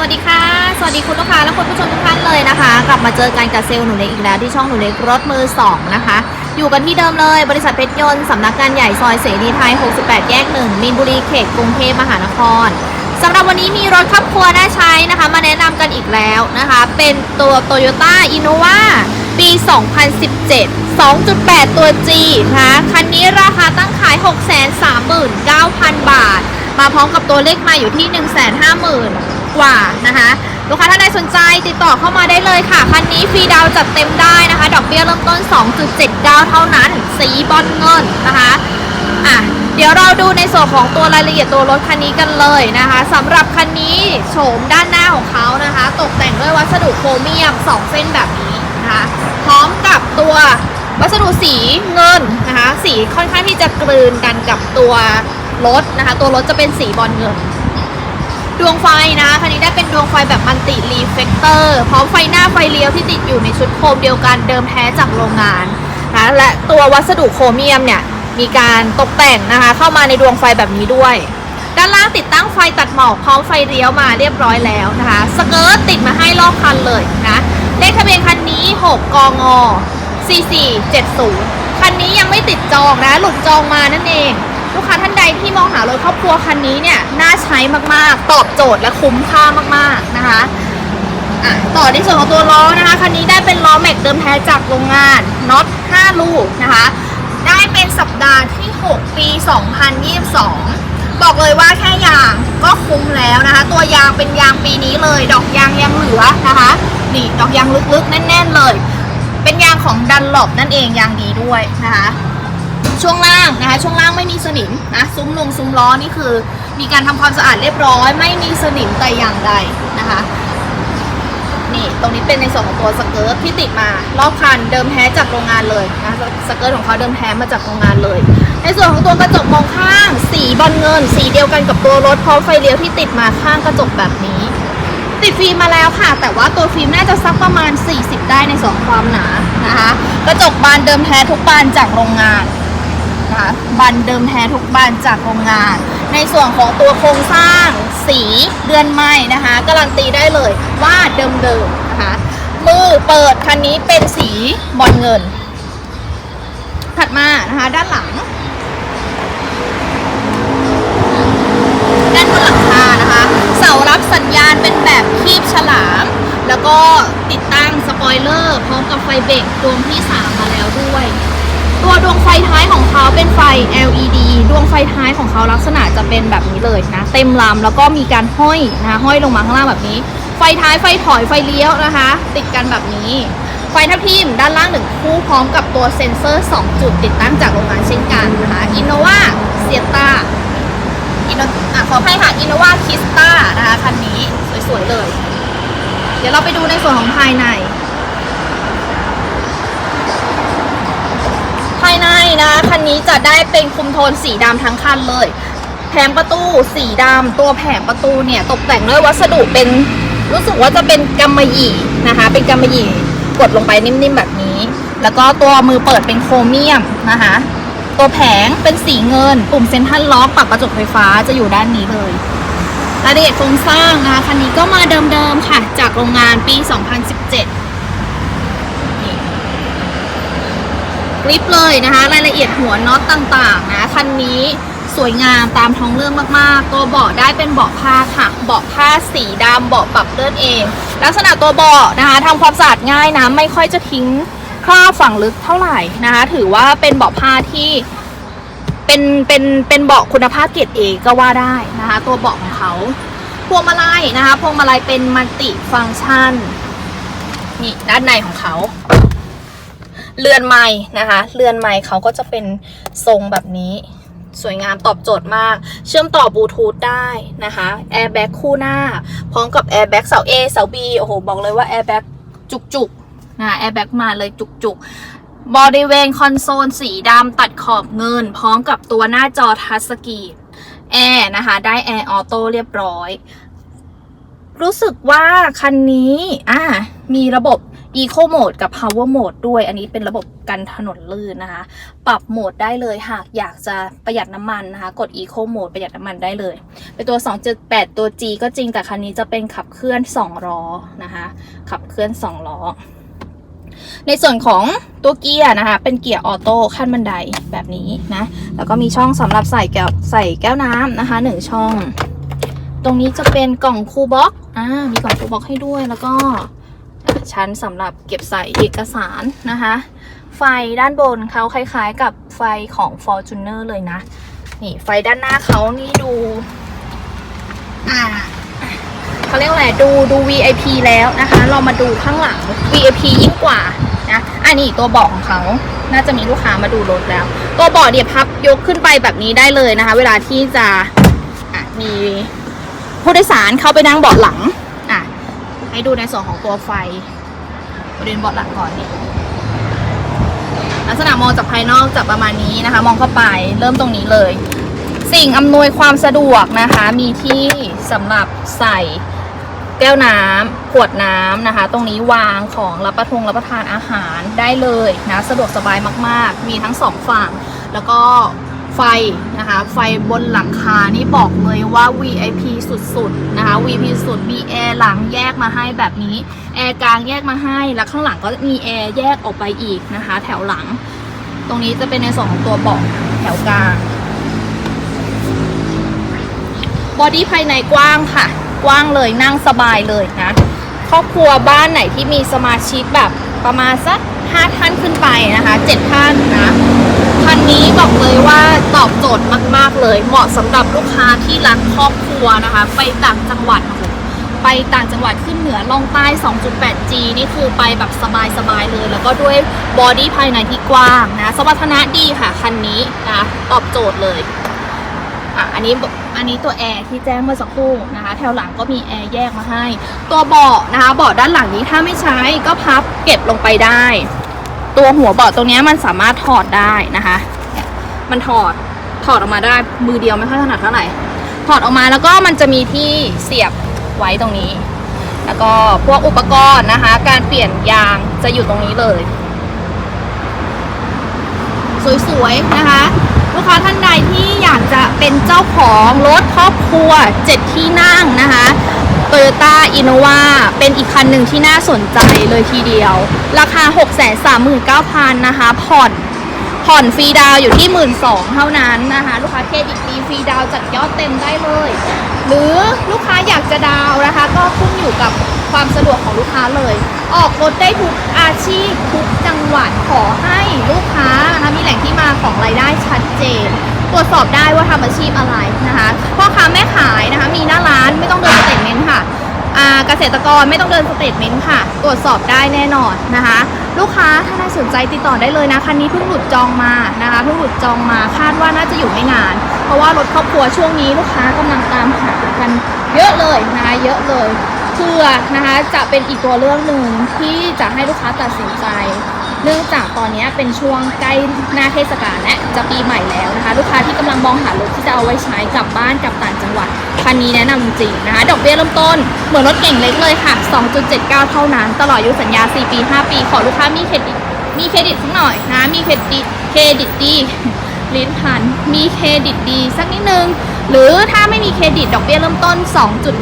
สวัสดีค่ะ สวัสดีคุณลูกค้าและคุณผู้ชมทุกท่านเลยนะคะ กลับมาเจอกันกับเซลล์หนูเล็กอีกแล้วที่ช่องหนูเล็กรถมือ 2 นะคะ อยู่กันที่เดิมเลยบริษัทเพชรยนต์สำนักงานใหญ่ซอยเสรีไทย 68 แยก 1 มีนบุรีเขตกรุงเทพมหานครสำหรับวันนี้มีรถครอบครัวน่าใช้นะคะ มาแนะนำกันอีกแล้วนะคะ เป็นตัว Toyota Innova ปี 2017 2.8 ตัว G นะคะคันนี้ราคาตั้งขาย 639,000 บาท มาพร้อมกับตัวเลขมาอยู่ที่ 150,000 กว่านะคะ ลูกค้าท่านใดสนใจติดต่อเข้ามาได้เลยค่ะ คันนี้ฟรีดาวจัดเต็มได้นะคะ ดอกเบี้ยเริ่มต้น 2.79 เท่านั้น สีบอลเงินนะคะอะเดี๋ยวเราดูในส่วนของตัวรายละเอียดตัวรถคันนี้กันเลยนะคะสำหรับคันนี้โฉมด้านหน้าของเขานะคะ ตกแต่งด้วยวัสดุโครเมียม 2 เส้นแบบนี้นะคะพร้อมกับตัววัสดุสีเงินนะคะ สีค่อนข้างที่จะกลืนกันกับตัวรถนะคะ ตัวรถจะเป็นสีบอลเงิน ดวงไฟนะคันนี้ได้เป็นดวงไฟแบบมันติรีเฟกเตอร์พร้อมไฟหน้าไฟเลี้ยวที่ติดอยู่ในชุดโคมเดียวกันเดิมแท้จากโรงงานนะและตัววัสดุโครเมียมเนี่ยมีการตกแต่งนะคะเข้ามาในดวงไฟแบบนี้ด้วย ด้านล่างติดตั้งไฟตัดหมอกพร้อมไฟเลี้ยวมาเรียบร้อยแล้วนะคะสเกิร์ตติดมาให้รอบคันเลยนะเลขทะเบียนคันนี้ 6 กง 4470 คันนี้ยังไม่ติดจองนะหลุดจองมานั่นเอง ลูกค้าท่านใด องหารถครอบครัวคันนี้เนี่ยน่าใช้มากๆ ตอบโจทย์และคุ้มค่ามากๆนะคะะต่อในส่วนของตัวล้อนะคะคันนี้ได้เป็นล้อแม็กเดิมแท้จากโรงงานน็อต5ลูกนะคะได้เป็นสัปดาห์ที่ 6 ปี 2022 บอกเลยว่าแค่ยางก็คุ้มแล้วนะคะ ตัวยางเป็นยางปีนี้เลย ดอกยางยังเหลือนะคะนี่ดอกยางลึกๆ แน่น ๆ เลย เป็นยางของดันหลบนั่นเองยางดีด้วยนะคะ ช่วงล่างนะคะ ช่วงล่างไม่มีสนิมนะซุ้มลงซุ้มล้อนี่คือ มีการทำความสะอาดเรียบร้อย ไม่มีสนิมแต่อย่างใดนะคะนี่ตรงนี้เป็นในส่วนของตัวสเกิร์ตที่ติดมารอบคันเดิมแท้จากโรงงานเลยนะสเกิร์ตของเขาเดิมแท้มาจากโรงงานเลย ในส่วนของตัวกระจกมองข้าง สีบอลเงิน สีเดียวกันกับตัวรถพร้อมไฟเลี้ยวที่ติดมาข้างกระจกแบบนี้ ติดฟิล์มมาแล้วค่ะ แต่ว่าตัวฟิล์มน่าจะสักประมาณ 40 ได้ในสองความหนานะคะ กระจกบานเดิมแท้ทุกบานจากโรงงาน นะคะบานเดิมแท้ทุกบานจากโรงงาน ในส่วนของตัวโครงสร้างสีเรือนไม้นะคะการันตีได้เลยว่าเดิมๆนะคะมือเปิดคันนี้เป็นสีบอลเงิน ถัดมานะคะด้านหลังด้านบนหลังคานะคะเสารับสัญญาณเป็นแบบคีบฉลาม แล้วก็ติดตั้งสปอยเลอร์พร้อมกับไฟเบรกดวงที่ 3 มาแล้วด้วย วดวงไฟท้ายของเขาเป็นไฟ LED ดวงไฟท้ายของเขาลักษณะจะเป็นแบบนี้เลยนะ เต็มลำแล้วก็มีการห้อยนะห้อยลงมาข้างล่างแบบนี้ ไฟท้ายไฟถอยไฟเลี้ยวนะคะ ติดกันแบบนี้ ไฟทับทิมด้านล่างหนึ่งคู่พร้อมกับตัวเซ็นเซอร์ 2 จุดติดตั้งจากโรงงานเช่นกันนะคะ Innova s i e t a อินโนอะขอให้ค่ะ Innova k i s t a นะคะคันนี้สวยๆเลย เดี๋ยวเราไปดูในส่วนของภายใน นนะคะคันนี้จะได้เป็นคุมโทนสีดำทั้งคันเลย แผงประตูสีดำตัวแผงประตูเนี่ยตกแต่งด้วยวัสดุเป็นรู้สึกว่าจะเป็นกำมะหยี่นะคะ เป็นกำมะหยี่กดลงไปนิ่มๆแบบนี้ แล้วก็ตัวมือเปิดเป็นโครเมียมนะคะ ตัวแผงเป็นสีเงิน ปุ่มเซ็นทรัลล็อกปรับกระจกไฟฟ้าจะอยู่ด้านนี้เลยรายละเอียดโครงสร้างนะคะคันนี้ก็มาเดิมๆค่ะ จากโรงงานปี 2017 กริปเลยนะคะ รายละเอียดหัวน็อตต่างๆนะคันนี้สวยงามตามท้องเรื่องมากๆ ตัวเบาะได้เป็นเบาะผ้าค่ะ เบาะผ้าสีดำเบาะปรับเลื่อนเอง ลักษณะตัวเบาะนะคะทำความสะอาดง่ายนะไม่ค่อยจะทิ้งคราบฝังลึกเท่าไหร่นะคะ ถือว่าเป็นเบาะผ้าที่เป็นเป็นเป็นเบาะคุณภาพเกรดเอก็ว่าได้นะคะ ตัวเบาะของเขาพวงมาลัยนะคะพวงมาลัยเป็นมัลติฟังก์ชันนี่ด้านในของเขา เรือนไม้นะคะ เรือนไม้เขาก็จะเป็นทรงแบบนี้ สวยงามตอบโจทย์มาก เชื่อมต่อบลูทูธได้นะคะแอร์แบ็กคู่หน้า พร้อมกับแอร์แบ็กเสา A เสา B โอ้โห บอกเลยว่าแอร์แบ็กจุกๆนะแอร์แบ็กมาเลยจุกๆบริเวณคอนโซลสีดำตัดขอบเงิน พร้อมกับตัวหน้าจอทัชสกรีนแอร์นะคะ ได้แอร์ออโต้เรียบร้อย รู้สึกว่าคันนี้อ่ามีระบบ Eco Mode กับ Power Mode ด้วย อันนี้เป็นระบบกันถนนลื่นนะคะ ปรับโหมดได้เลยหากอยากจะประหยัดน้ำมันนะคะ กด Eco Mode ประหยัดน้ำมันได้เลย เป็นตัว 2.8 ตัว G ก็จริงแต่คันนี้จะเป็นขับเคลื่อน 2 ล้อนะคะ ขับเคลื่อน 2 ล้อ ในส่วนของตัวเกียร์นะคะ เป็นเกียร์ออโต้ขั้นบันไดแบบนี้นะ แล้วก็มีช่องสำหรับใส่แก้วใส่แก้วน้ำนะคะหนึ่งช่อง ตรงนี้จะเป็นกล่องคูลบ็อกอ่ามีกล่องคูลบ็อกให้ด้วยแล้วก็ ชั้นสำหรับเก็บใส่เอกสารนะคะ ไฟด้านบนเขาคล้ายๆกับไฟของ Fortuner เลยนะ นี่ไฟด้านหน้าเขานี่ดู อ่าเขาเรียกว่าอะไรดูดู VIP แล้วนะคะ เรามาดูข้างหลัง VIP ยิ่งกว่านะอันนี้ตัวเบาะของเขาน่าจะมีลูกค้ามาดูรถแล้ว ตัวเบาะเดี๋ยวพับยกขึ้นไปแบบนี้ได้เลยนะคะ เวลาที่จะอะมีผู้โดยสารเข้าไปนั่งเบาะหลังอะให้ดูในส่วนของตัวไฟ บริเวณเบาะหลังก่อนนี่ลักษณะมองจากภายนอกจะประมาณนี้นะคะ มองเข้าไปเริ่มตรงนี้เลย สิ่งอำนวยความสะดวกนะคะ มีที่สำหรับใส่แก้วน้ำขวดน้ำนะคะ ตรงนี้วางของรับประทงรับประทานอาหารได้เลยนะ สะดวกสบายมาก ๆ มีทั้งสองฝั่ง แล้วก็ ไฟนะคะ ไฟบนหลังคานี่บอกเลยว่า VIP สุดๆนะคะ VIP สุดมีแอร์หลังแยกมาให้แบบนี้ แอร์กลางแยกมาให้ แล้วข้างหลังก็มีแอร์แยกออกไปอีกนะคะ แถวหลัง ตรงนี้จะเป็นในส่วนของตัวเบาะแถวกลางบอดี้ภายในกว้างค่ะ กว้างเลยนั่งสบายเลยนะ ครอบครัวบ้านไหนที่มีสมาชิกแบบประมาณสักห้าท่านขึ้นไปนะคะเจ็ดท่านนะ คันนี้บอกเลยว่าตอบโจทย์มากๆเลย เหมาะสำหรับลูกค้าที่รักครอบครัวนะคะ ไปต่างจังหวัดโอ้โหไปต่างจังหวัดขึ้นเหนือล่องใต้ 2.8G นี่คือไปแบบสบายๆเลย แล้วก็ด้วยบอดี้ภายในที่กว้างนะสมรรถนะดีค่ะคันนี้นะตอบโจทย์เลยอะอันนี้อันนี้ตัวแอร์ที่แจ้งเมื่อสักครู่นะคะแถวหลังก็มีแอร์แยกมาให้ ตัวเบาะนะคะเบาะด้านหลังนี้ถ้าไม่ใช้ก็พับเก็บลงไปได้ ตัวหัวเบาะตรงนี้มันสามารถถอดได้นะคะ มันถอดถอดออกมาได้มือเดียวไม่ค่อยถนัดเท่าไหร่ถอดออกมาแล้วก็มันจะมีที่เสียบไว้ตรงนี้ แล้วก็พวกอุปกรณ์นะคะ การเปลี่ยนยางจะอยู่ตรงนี้เลย สวยๆนะคะลูกค้าท่านใดที่อยากจะเป็นเจ้าของรถครอบครัว 7 ที่นั่งนะคะ Toyota Innova เป็นอีกคันหนึ่งที่น่าสนใจเลยทีเดียว ราคา 639,000 นะคะ ผ่อนผ่อนฟรีดาวอยู่ที่ 1 2ื่นเท่านั้นนะคะ ลูกค้าเครดิตดีฟรีดาวจัดยอดเต็มได้เลย หรือลูกค้าอยากจะดาวน์นะคะ ก็ขึ้นอยู่กับความสะดวกของลูกค้าเลย ออกรถได้ทุกอาชีพทุกจังหวัดขอให้ลูกค้านะคะมีแหล่งที่มาของรายได้ชัดเจน ตรวจสอบได้ว่าทำอาชีพอะไรนะคะพ่อค้าแม่ขายนะคะมีหน้าร้านไม่ต้องเดินสเตทเมนต์ค่ะเกษตรกรไม่ต้องเดินสเตทเมนต์ค่ะ ตรวจสอบได้แน่นอนนะคะ ลูกค้าถ้าน่าสนใจติดต่อได้เลยนะคันนี้เพิ่งหลุดจองมานะคะเพิ่งหลุดจองมาคาดว่าน่าจะอยู่ไม่นาน เพราะว่ารถครอบครัวช่วงนี้ลูกค้ากำลังตามหากันเยอะเลยนะคะเยอะเลยเพื่อนะคะจะเป็นอีกตัวเลือกหนึ่งที่จะให้ลูกค้าตัดสินใจ เนื่องจากตอนนี้เป็นช่วงใกล้หน้าเทศกาลและจะปีใหม่แล้วนะคะ ลูกค้าที่กำลังมองหารถที่จะเอาไว้ใช้กลับบ้านกลับต่างจังหวัดคันนี้แนะนำจริงนะคะ ดอกเบี้ยเริ่มต้น เหมือนรถเก่งเล็กเลยค่ะ 2.79 เท่านั้น ตลอดอายุสัญญา 4 ปี 5 ปี ขอลูกค้ามีเครดิตมีเครดิตสักหน่อยนะมีเครดิตเครดิตดีลิ้นพันมีเครดิตดีสักนิดนึง หรือถ้าไม่มีเครดิตดอกเบี้ยเริ่มต้น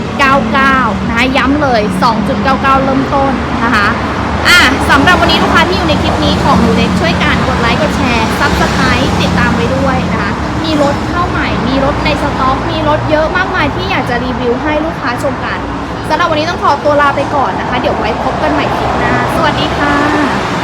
2.99 นะคะย้ำเลย 2.99 เริ่มต้นนะคะ อะสำหรับวันนี้ลูกค้าที่อยู่ในคลิปนี้ของหนูเล็กช่วยกันกดไลค์กดแชร์ซับสไครต์ติดตามไว้ด้วยนะคะมีรถเข้าใหม่ มีรถในสต็อก มีรถเยอะมากมายที่อยากจะรีวิวให้ลูกค้าชมกันสำหรับวันนี้ต้องขอตัวลาไปก่อนนะคะ เดี๋ยวไว้พบกันใหม่คลิปหน้าสวัสดีค่ะ